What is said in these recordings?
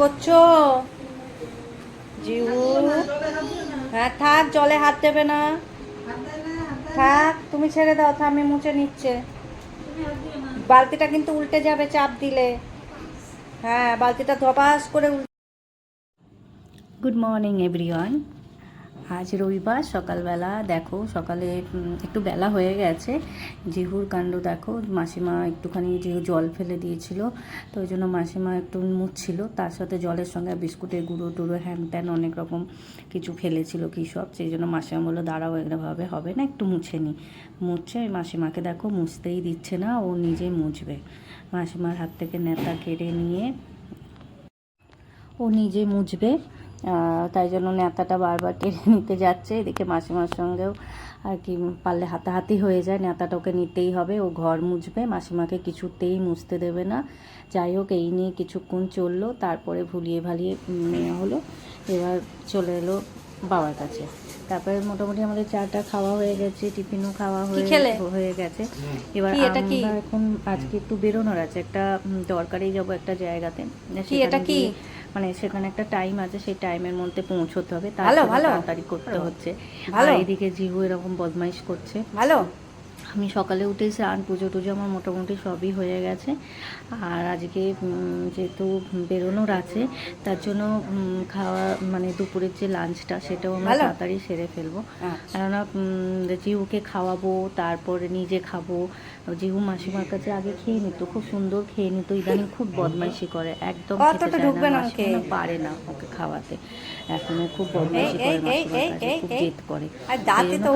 করছ? জিউ। হ্যাঁ থাক, জলে হাত দেবে না। থাক, তুমি ছেড়ে দাও আমি মুছে নিচ্ছে। বালতিটা কিন্তু উল্টে যাবে, চাপ দিলে। হ্যাঁ বালতিটা ধপাস করে গুড মর্নিং এভরিওয়ান আজ রবিবার, সকালবেলা দেখো, সকালে একটু বেলা হয়ে গেছে। জিহুর কাণ্ড দেখো, মাসিমা একটুখানি যেহেতু জল ফেলে দিয়েছিল, তো ওই জন্য মাসিমা একটু মুছছিল। তার সাথে জলের সঙ্গে বিস্কুটের গুঁড়ো টুড়ো, হ্যান ত্যান অনেক রকম কিছু ফেলেছিল কী সব। সেই জন্য মাসিমা বলল, দাঁড়াও এরভাবে হবে না, একটু মুছে নি। মুছছে মাসিমাকে দেখো, মুছতেই দিচ্ছে না, ও নিজেই মুছবে। মাসিমার হাত থেকে নেতা কেড়ে নিয়ে ও নিজে মুছবে। তাই জন্য নেতাটা বারবার কেড়ে নিতে যাচ্ছে। এদিকে মাসিমার সঙ্গেও আর কি পারলে হাতাহাতি হয়ে যায়। নেতাটা ওকে নিতেই হবে ও ঘর মুছবে। মাসিমাকে কিছুতেই মুছতে দেবে না। যাই হোক এই নিয়ে কিছুক্ষণ চলল তারপরে ভুলিয়ে ভালিয়ে নেওয়া হলো। এবার চলে এলো বাবার কাছে। তারপরে মোটামুটি আমাদের চাটা খাওয়া হয়ে গেছে টিফিনও খাওয়া হয়ে? হয়ে গেছে। এবার এটা কি? এখন আজকে একটু বেরোনোর আছে। একটা দরকারি যাব একটা জায়গাতে। এটা কি? মানে সেখানে একটা টাইম আছে সেই টাইমের মধ্যে পৌঁছতে হবে। তাড়াতাড়ি করতে হচ্ছে। ভালো। আর এদিকে জিহু এরকম বদমাইশ করছে। ভালো। আমি সকালে উঠে স্নান পুজো টুজো আমার মোটামুটি সবই হয়ে গেছে। আর আজকে যেহেতু বেরোনোর আছে তার জন্য খাওয়া মানে দুপুরের যে লাঞ্চটা সেটাও আমরা ভালো। তাড়াতাড়ি সেরে ফেলব। আচ্ছা। কেননা জিহুকে খাওয়াবো তারপরে নিজে খাব জিহু মাসিমার কাছে আগে খেয়ে নিত খুব সুন্দর খেয়ে নিত ইদানিং খুব বদমাইশি করে একদম পারে না ওকে খাওয়াতে। এখনও খুব বদমাইশি করে মাসিমার কাছে খুব জেদ করে।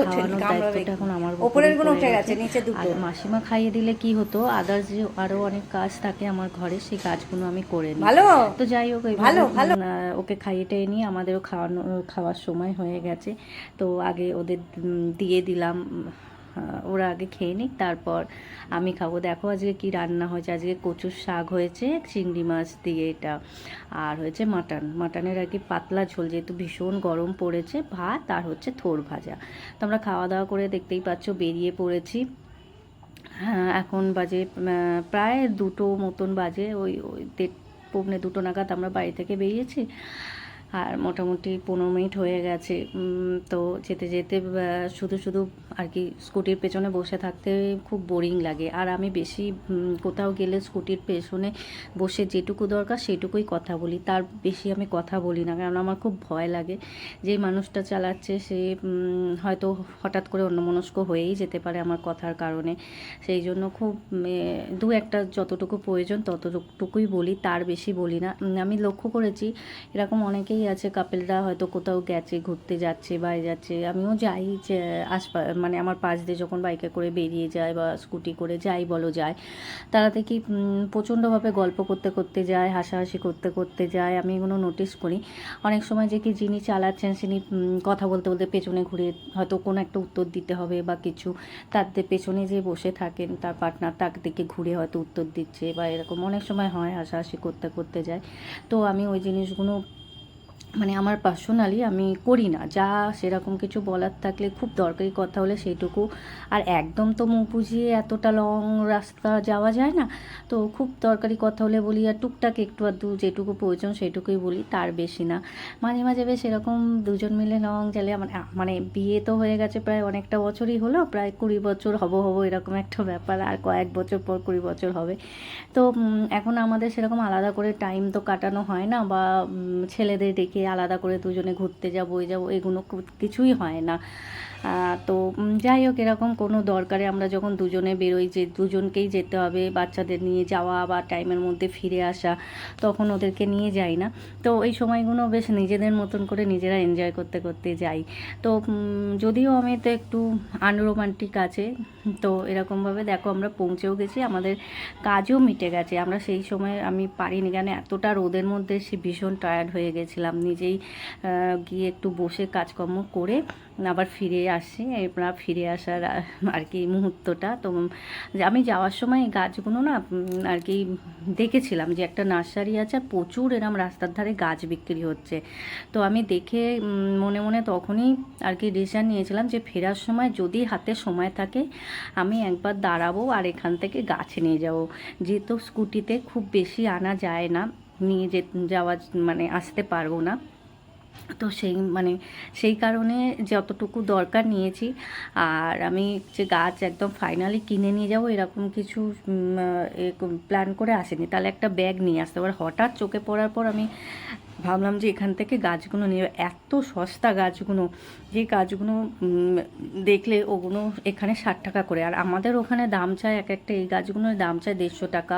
খাওয়ানোর দায়িত্বটা এখন আমারগুলো পড়ে উঠে গেছে, নিচে দুটো। মাসিমা খাইয়ে দিলে কি হতো? আদার্স যে আরও অনেক কাজ থাকে আমার ঘরে সেই কাজগুলো আমি করে নিই। ভালো। তো যাই হোক ভালো, ভালো। ওকে খাইয়ে টাইয়ে নিয়ে আমাদেরও খাওয়ানো খাওয়ার সময় হয়ে গেছে। তো আগে ওদের দিয়ে দিলাম। ওরা আগে খেয়ে নিক, তারপর আমি খাব। দেখো আজকে কি রান্না হয়েছে। আজকে কচুর শাক হয়েছে, চিংড়ি মাছ দিয়ে এটা। আর হয়েছে মাটন। মাটনের আর কি পাতলা ঝোল, যেহেতু ভীষণ গরম পড়েছে, ভাত আর হচ্ছে থোর ভাজা। তো আমরা খাওয়া দাওয়া করে দেখতেই পাচ্ছ, বেরিয়ে পড়েছি। হ্যাঁ এখন বাজে প্রায় দুটো মতন বাজে। ওই ওই দেড়, পৌনে দুটো নাগাদ আমরা বাড়ি থেকে বেরিয়েছি। আর মোটামুটি পনেরো মিনিট হয়ে গেছে। তো যেতে যেতে শুধু শুধু আর কি স্কুটির পেছনে বসে থাকতে খুব বোরিং লাগে। আর আমি বেশি কোথাও গেলে স্কুটির পেছনে বসে যেটুকু দরকার সেটুকুই কথা বলি। তার বেশি আমি কথা বলি না, কারণ আমার খুব ভয় লাগে। যে মানুষটা চালাচ্ছে সে হয়তো হঠাৎ করে অন্যমনস্ক হয়েই যেতে পারে আমার কথার কারণে। সেই জন্য খুব দু একটা যতটুকু প্রয়োজন ততটুকুই বলি, তার বেশি বলি না। আমি লক্ষ্য করেছি, এরকম অনেকেই আছে কাপেলরা হয়তো কোথাও গেছে, ঘুরতে যাচ্ছে বাইরে যাচ্ছে। আমিও যাই, যে, আশপা মানে আমার পাশ দিয়ে যখন বাইকে করে বেরিয়ে যায় বা স্কুটি করে যাই বলো যায় তারা দেখি প্রচণ্ডভাবে গল্প করতে করতে যায়, হাসাহাসি করতে করতে যায়। আমি এগুলো নোটিস করি। অনেক সময় যে কি যিনি চালাচ্ছেন তিনি কথা বলতে বলতে পেছনে ঘুরে হয়তো কোনো একটা উত্তর দিতে হবে বা কিছু তাদের পেছনে যে বসে থাকেন, তার পার্টনার তার দিকে ঘুরে হয়তো উত্তর দিচ্ছে বা এরকম অনেক সময় হয়, হাসাহাসি করতে করতে যায়। তো আমি ওই জিনিসগুলো মানে আমার পার্সোনালি আমি করি না। যা সেরকম কিছু বলার থাকলে খুব দরকারি কথা হলে সেইটুকু। আর একদম তো মুখ বুঝিয়ে এতটা লং রাস্তা যাওয়া যায় না, তো খুব দরকারি কথা হলে বলি আর টুকটাক একটু আধটু যেটুকু প্রয়োজন সেটুকুই বলি, তার বেশি না। মাঝে মাঝে বেশ এরকম দুজন মিলে লং গেলে আমার মানে বিয়ে তো হয়ে গেছে প্রায় অনেকটা বছরই হলো, প্রায় কুড়ি বছর হব হব এরকম একটা ব্যাপার, আর কয়েক বছর পর কুড়ি বছর হবে। তো এখন আমাদের সেরকম আলাদা করে টাইম তো কাটানো হয় না বা ছেলেদের ডেকে আলাদা করে দুজনে ঘুরতে যাব ওই যাব এগুলো কিছুই হয় না। তো যাই হোক, এরকম কোনো দরকারে আমরা যখন দুজনে বেরোই, যে দুজনকেই যেতে হবে, বাচ্চাদের নিয়ে যাওয়া বা টাইমের মধ্যে ফিরে আসা, তখন ওদেরকে নিয়ে যাই না। তো, এই সময়গুলো বেশ নিজেদের মতন করে নিজেরা এনজয় করতে করতে যাই। তো যদিও আমি তো একটু আনরোমান্টিক আছে, তো এরকমভাবে দেখো আমরা পৌঁছেও গেছি, আমাদের কাজও মিটে গেছে। আমরা সেই সময় আমি পারিনি, কেন এতটা রোদের মধ্যে সে ভীষণ টায়ার্ড হয়ে গেছিলাম। নিজেই গিয়ে একটু বসে কাজকর্ম করে আবার ফিরে আসি, এবার ফিরে আসার আর কি মুহূর্তটা। তো আমি যাওয়ার সময় গাছগুলো না আর কি দেখেছিলাম যে একটা নার্সারি আছে, আর প্রচুর এরম রাস্তার ধারে গাছ বিক্রি হচ্ছে। তো আমি দেখে মনে মনে তখনই আর কি ডিসিশন নিয়েছিলাম যে ফেরার সময় যদি হাতে সময় থাকে, আমি একবার দাঁড়াবো আর এখান থেকে গাছ নিয়ে যাব। যেহেতু স্কুটিতে খুব বেশি আনা যায় না, নিয়ে যে, যাওয়া মানে আসতে পারব না। তো সেই মানে সেই কারণে যতটুকু দরকার নিয়েছি। আর আমি যে গাছ একদম ফাইনালি কিনে নিয়ে যাব এরকম কিছু প্ল্যান করে আসেনি। তাহলে একটা ব্যাগ নিয়ে আসতে এবার হঠাৎ চোখে পড়ার পর আমি ভাবলাম যে এখান থেকে গাছগুলো নিয়ে এত সস্তা গাছগুলো, যে গাছগুলো দেখলে ওগুলো এখানে ষাট টাকা করে। আর আমাদের ওখানে দাম চায় এক একটা, এই গাছগুলোর দাম চায় দেড়শো টাকা,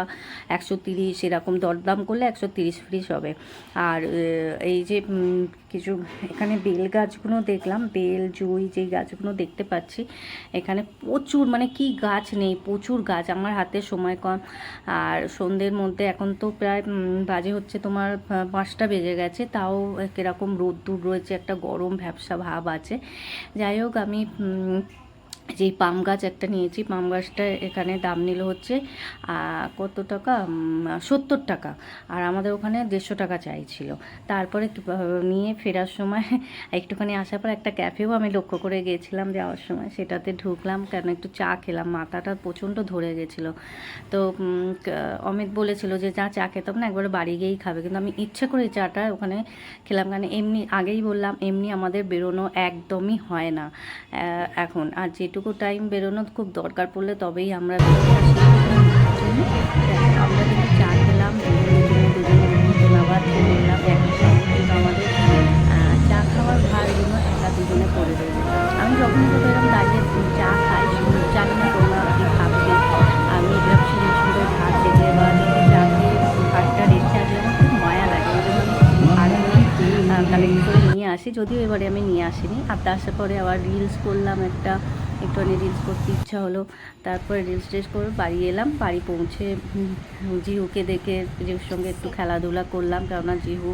একশো তিরিশ, এরকম দরদাম করলে একশো তিরিশ ফ্রিশ হবে। আর এই যে কিছু এখানে বেল গাছগুলো দেখলাম, বেল, জুই যে গাছগুলো দেখতে পাচ্ছি, এখানে প্রচুর মানে কি গাছ নেই, প্রচুর গাছ, আমার হাতে সময় কম। আর সন্ধ্যের মধ্যে এখন তো প্রায় বাজে হচ্ছে তোমার পাঁচটা বেজে গেছে তাও কীরকম রোদ্দুর রয়েছে একটা গরম ভ্যাবসা ভাব আছে। যাই হোক আমি যেই পাম গাছ একটা নিয়েছি, পাম গাছটা এখানে দাম নিল হচ্ছে কত টাকা? সত্তর টাকা। আর আমাদের ওখানে দেড়শো টাকা চাইছিল। তারপরে নিয়ে ফেরার সময় একটুখানি আসার পর একটা ক্যাফেও আমি লক্ষ্য করে গিয়েছিলাম যাওয়ার সময়। সেটাতে ঢুকলাম, কেন একটু চা খেলাম, মাথাটা প্রচণ্ড ধরে গেছিল। তো অমিত বলেছিল যে, যা চা খেতাম না, একবারে বাড়ি গিয়েই খাবে। কিন্তু আমি ইচ্ছে করে চাটা ওখানে খেলাম কেন এমনি, আগেই বললাম, এমনি আমাদের বেরোনো একদমই হয় না এখন। আর যেটুকু টাইম বেরোনো খুব দরকার পড়লে তবেই আমরা আমরা চা খেলাম আমাদের চা খাওয়ার দুজনে আমি যখন চা খাই ভাবছি আমি সুন্দর সুন্দর আসলে আমার খুব মায়া লাগে। করে নিয়ে আসি, যদিও এবারে আমি নিয়ে আসিনি, আর তার পরে আবার রিলস করলাম একটা একটুখানি রিলস করতে ইচ্ছা হলো। তারপরে রিলস টিলস করে বাড়ি এলাম বাড়ি পৌঁছে জিহুকে দেখে জিহুর সঙ্গে একটু খেলাধুলা করলাম কেননা জিহু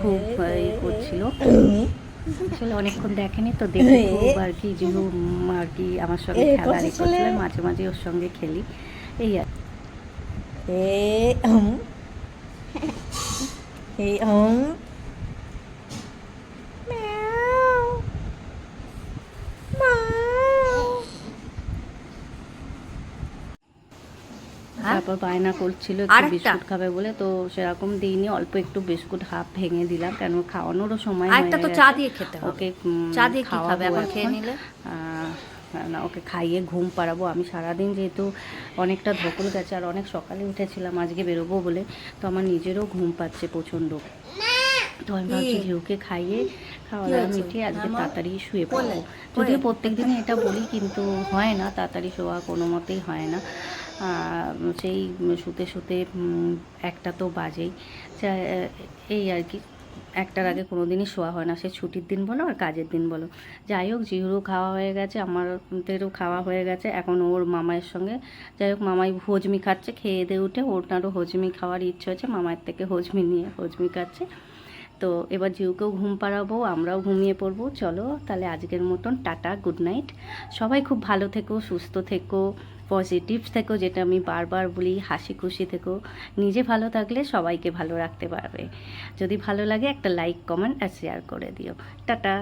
খুব ইয়ে করছিল। আসলে অনেকক্ষণ দেখেনি তো দেখে খুব আর কি জিহু আর কি আমার সঙ্গে খেলা করছিল মাঝে মাঝে ওর সঙ্গে খেলি। এই আর Hey, um. তারপর বায়না করছিল একটু বিস্কুট খাবে বলে তো সেরকম দিইনি অল্প একটু বিস্কুট হাফ ভেঙে দিলাম কেন খাওয়ানোরও সময় হয়ে তো চা দিয়ে খেতে ওকে চা দিয়ে খাবে? এখন খেয়ে নিলে? না ওকে খাইয়ে ঘুম পাড়াবো। আমি সারাদিন যেহেতু অনেকটা ধকল গেছে আর অনেক সকালে উঠেছিলাম আজকে বেরোবো বলে তো আমার নিজেরও ঘুম পাচ্ছে প্রচণ্ড। তো আমি ভাবছি ঝিউকে খাইয়ে খাওয়া দাওয়া? মিটিয়ে আজকে তাড়াতাড়ি শুয়ে? পড়ব। যদিও প্রত্যেক দিনে এটা বলি কিন্তু হয় না তাড়াতাড়ি শোয়া কোনো মতেই হয় না। সেই শুতে শুতে একটা তো বাজেই। এই আর কি, একটার আগে কোনো দিনই শোয়া হয় না। সে ছুটির দিন বলো আর কাজের দিন বলো। যাই হোক, জিহুরও খাওয়া হয়ে গেছে আমাদেরও খাওয়া হয়ে গেছে। এখন ওর মামায়ের সঙ্গে, যাই হোক, মামাই হজমি খাচ্ছে, খেয়ে দিয়ে উঠে ওটারও হজমি খাওয়ার ইচ্ছে হচ্ছে মামায়ের থেকে হজমি নিয়ে হজমি খাচ্ছে। তো এবার জিউকেও ঘুম পাড়াবো, আমরাও ঘুমিয়ে পড়ব। চলো তাহলে আজকের মতন টাটা গুড নাইট সবাই খুব ভালো থেকো, সুস্থ থেকো পজিটিভ থেকো, যেটা আমি বারবার বলি, হাসি খুশি থেকো। নিজে ভালো থাকলে সবাইকে ভালো রাখতে পারবে। যদি ভালো লাগে একটা লাইক কমেন্ট আর শেয়ার করে দিও। টাটা।